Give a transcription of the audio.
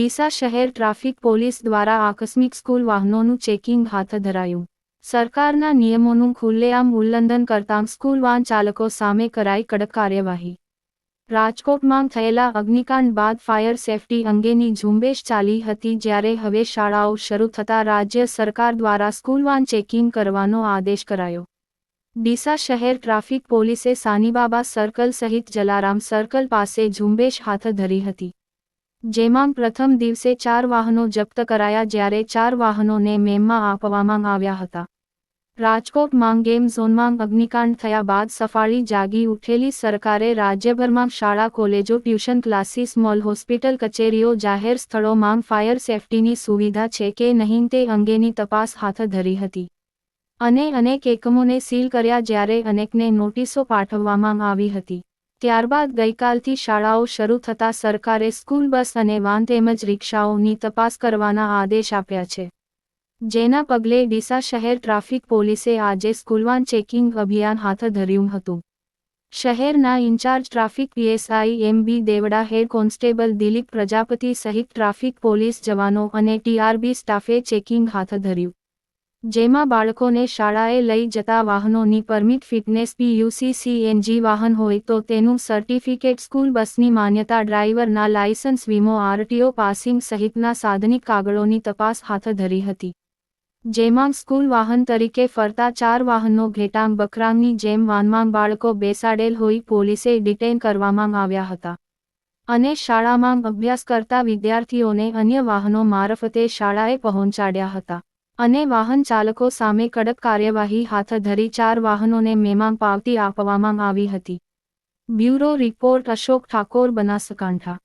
ડીસા શહેર traffic police દ્વારા આકસ્મિક સ્કૂલ વાહનોનું ચેકિંગ હાથ ધરાયું. સરકારના નિયમોનું ખુલ્લેઆમ ઉલ્લંઘન કરતા સ્કૂલ વાહન ચાલકો સામે કરાઈ કડક કાર્યવાહી. રાજકોટમાં થયેલા અગ્નિકાંડ બાદ ફાયર સેફટી અંગેની ઝુંબેશ ચાલી હતી જ્યારે હવે શાળાઓ શરૂ થતાં રાજ્ય સરકાર દ્વારા સ્કૂલ વાહન ચેકિંગ કરવાનો આદેશ કરાયો. ડીસા શહેર ટ્રાફિક પોલીસે સાનીબાબા સર્કલ સહિત જલારામ સર્કલ પાસે ઝુંબેશ હાથ ધરી હતી. જેમાં પ્રથમ દિવસે ચાર વાહનો જપ્ત કરાયા જ્યારે ચાર વાહનોને મેમમાં આપવામાં આવ્યા હતા. રાજકોટમાં ગેમ ઝોનમાં અગ્નિકાંડ થયા બાદ સફાળી જાગી ઉઠેલી સરકારે રાજ્યભરમાં શાળા, કોલેજો, ટ્યુશન ક્લાસીસ, મોલ, હોસ્પિટલ કચેરીઓ, જાહેર સ્થળોમાં ફાયર સેફટીની સુવિધા છે કે નહીં તે અંગેની તપાસ હાથ ધરી હતી. અને અનેક એકમોને સીલ કર્યા જ્યારે અનેકને નોટિસો પાઠવવામાં આવી હતી. ત્યારબાદ ગઈકાલથી શાળાઓ શરૂ થતાં સરકારે સ્કૂલ, બસ અને વાન તેમજ રિક્ષાઓની તપાસ કરવાના આદેશ આપ્યા છે. જેના પગલે ડીસા શહેર ટ્રાફિક પોલીસે આજે સ્કૂલવાન ચેકિંગ અભિયાન હાથ ધર્યું હતું. શહેરના incharge traffic PSI M B Devda, head constable Dilip Prajapati સહિત ટ્રાફિક પોલીસ જવાનો અને ટીઆરબી સ્ટાફે ચેકિંગ હાથ ધર્યું. જેમાં બાળકોને શાળાએ લઈ જતા વાહનોની પરમિટ, ફિટનેસ પીયુસી સીએનજી વાહન હોય તો તેનું સર્ટિફિકેટ, સ્કૂલ બસની માન્યતા, ડ્રાઈવરના લાયસન્સ, વીમો, આરટીઓ, પાસિંગ સહિતના સાધનિક કાગળોની તપાસ હાથ ધરી હતી. જેમાં સ્કૂલ વાહન તરીકે ફરતા ચાર વાહનો ઘેટાંગ બકરાંગની જેમ વાનમાં બાળકો બેસાડેલ હોઈ પોલીસે ડિટેન કરવામાં આવ્યા હતા. અને શાળામાં અભ્યાસ કરતા વિદ્યાર્થીઓને અન્ય વાહનો મારફતે શાળાએ પહોંચાડ્યા હતા. અને વાહન ચાલકો સામે કડક કાર્યવાહી હાથ ધરી ચાર વાહનોને મેમાં પાવતી આપવામાં આવી હતી. Bureau report Ashok Thakor Banaskantha.